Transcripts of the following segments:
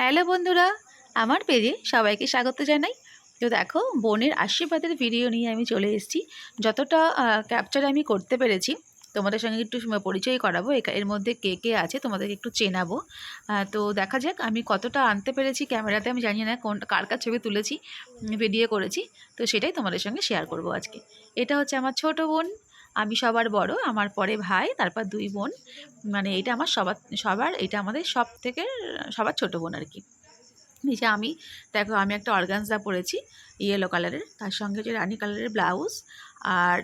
Hello বন্ধুরা, আমার পেজে সবাইকে স্বাগত জানাই। তো দেখো, বোনের আশীর্বাদের ভিডিও নিয়ে আমি চলে এসেছি। যতটা ক্যাপচার আমি করতে পেরেছি, তোমাদের সঙ্গে একটু পরিচয় করাবো। এর মধ্যে কে কে আছে, তোমাদেরকে একটু চেনাবো। তো দেখা যাক, আমি কতটা আনতে পেরেছি ক্যামেরাতে আমি জানি না কোন, কার কার ছবি তুলেছি ভিডিও করেছি। তো সেটাই তোমাদের সঙ্গে শেয়ার করব আজকে। এটা হচ্ছে আমার ছোট বোন আমি সবার বড়, আমার পরে ভাই, তারপর দুই বোন। মানে এটা আমার সবার সবার এটা আমাদের সব থেকে সবার ছোট বোন আর কি। নিচে আমি, দেখো আমি একটা অর্গানজা পরেছি ইয়েলো কালারের তার সঙ্গে যে রানি কালারের ব্লাউজ আর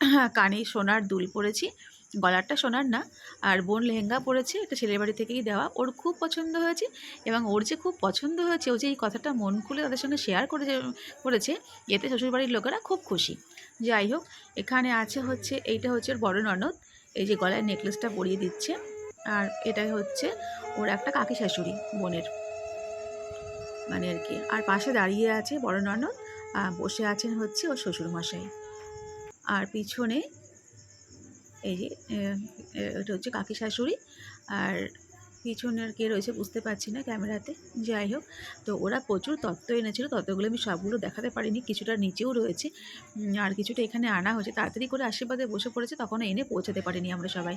কানে সোনার দুল পরেছি। গলারটা সোনার না, আর বোন লেহেঙ্গা পরেছে এটা ছেলের বাড়ি থেকেই দেওয়া। ওর খুব পছন্দ হয়েছে এবং ওর যে খুব পছন্দ হয়েছে, ও যে এই কথাটা মন খুলে তাদের সঙ্গে শেয়ার করে করেছে, এতে শ্বশুরবাড়ির লোকেরা খুব খুশি। যাই হোক, এখানে আছে হচ্ছে, এইটা হচ্ছে ওর বড় ননদ, এই যে গলায় নেকলেসটা পরিয়ে দিচ্ছে, আর এটাই হচ্ছে ওর একটা কাকি শাশুড়ি বোনের। মানে আর কি, আর পাশে দাঁড়িয়ে আছে বড় ননদ বসে আছেন হচ্ছে ওর শ্বশুরমশাই। আর পিছনে এই যে এটা হচ্ছে কাকি শাশুড়ি। আর পিছনে আর কে রয়েছে বুঝতে পারছি না ক্যামেরাতে, যাই হোক। তো ওরা প্রচুর তত্ত্ব এনেছিল, তত্ত্বগুলো আমি সবগুলো দেখাতে পারিনি, কিছুটা নিচেও রয়েছে। আর কিছুটা এখানে আনা হয়েছে। তাড়াতাড়ি করে আশীর্বাদে বসে পড়েছে তখন এনে পৌঁছাতে পারিনি আমরা সবাই।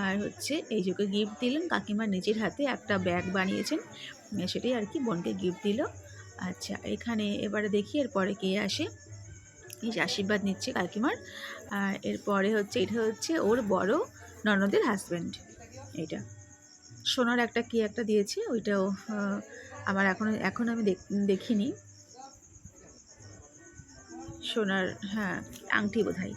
আর হচ্ছে, এই যে ওকে গিফট দিলেন, কাকিমা নিজের হাতে একটা ব্যাগ বানিয়েছেন। সেটাই আর কি, বোনকে গিফট দিল। আচ্ছা এখানে এবারে দেখি, এরপরে কে আসে। যে আশীর্বাদ নিচ্ছে কাকিমার। আর এরপরে হচ্ছে, এটা হচ্ছে ওর বড় ননদের হাজব্যান্ড এইটা। সোনার একটা কি একটা দিয়েছে, ওইটাও আমার এখন এখন আমি দেখ- দেখিনি। সোনার হ্যাঁ আংটি বোধ হয়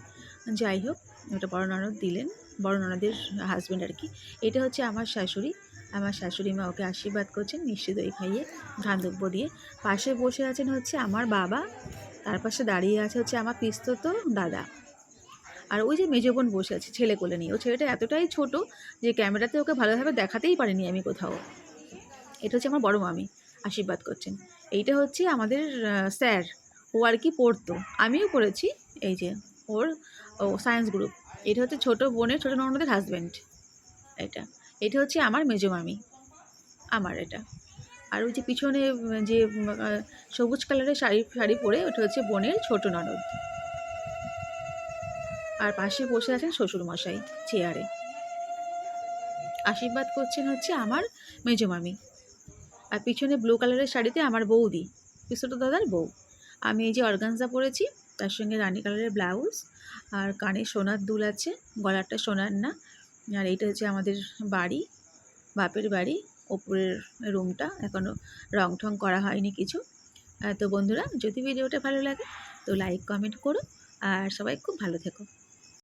যাই হোক, ওটা বড় ননদ দিলেন, বড় ননদের হাজব্যান্ড আর কি। এটা হচ্ছে আমার শাশুড়ি। আমার শাশুড়ি মা ওকে আশীর্বাদ করছেন মিষ্টি দই খাইয়ে ধানদব্য দিয়ে। পাশে বসে আছেন হচ্ছে আমার বাবা তার পাশে দাঁড়িয়ে আছে হচ্ছে আমার পিস্তত দাদা। আর ওই যে মেজো বোন বসে আছে ছেলে কোলে নিয়ে। ও ছেলেটা এতটাই ছোট যে ক্যামেরাতে ওকে ভালোভাবে দেখাতেই পারিনি আমি কোথাও। এটা হচ্ছে আমার বড় মামি আশীর্বাদ করছেন। এইটা হচ্ছে আমাদের স্যার। ও আর কি পড়তো। আমিও পড়েছি এই যে ওর, ও সায়েন্স গ্রুপ। এটা হচ্ছে ছোট বোনের, ছোটো ননদের হাজব্যান্ড এটা। এটা হচ্ছে আমার মেজো মামি। আমার এটা। আর ওই যে পিছনে যে সবুজ কালারের শাড়ি শাড়ি পরে ওটা হচ্ছে বোনের ছোট ননদ। আর পাশে বসে আছেন শ্বশুরমশাই চেয়ারে। আশীর্বাদ করছেন হচ্ছে আমার মেজো মামি। আর পিছনে ব্লু কালারের শাড়িতে আমার বৌদি পিছটো দাদার বউ। আমি এই যে অর্গানজা পরেছি, তার সঙ্গে রানী কালারের ব্লাউজ, আর কানে সোনার দুল আছে গলারটা সোনার না। আর এইটা হচ্ছে আমাদের বাড়ি, বাপের বাড়ি। ওপরের রুমটা এখনও রং ঠং করা হয়নি কিছু। তো বন্ধুরা, যদি ভিডিওটা ভালো লাগে তো লাইক কমেন্ট করো। আর সবাই খুব ভালো থেকো।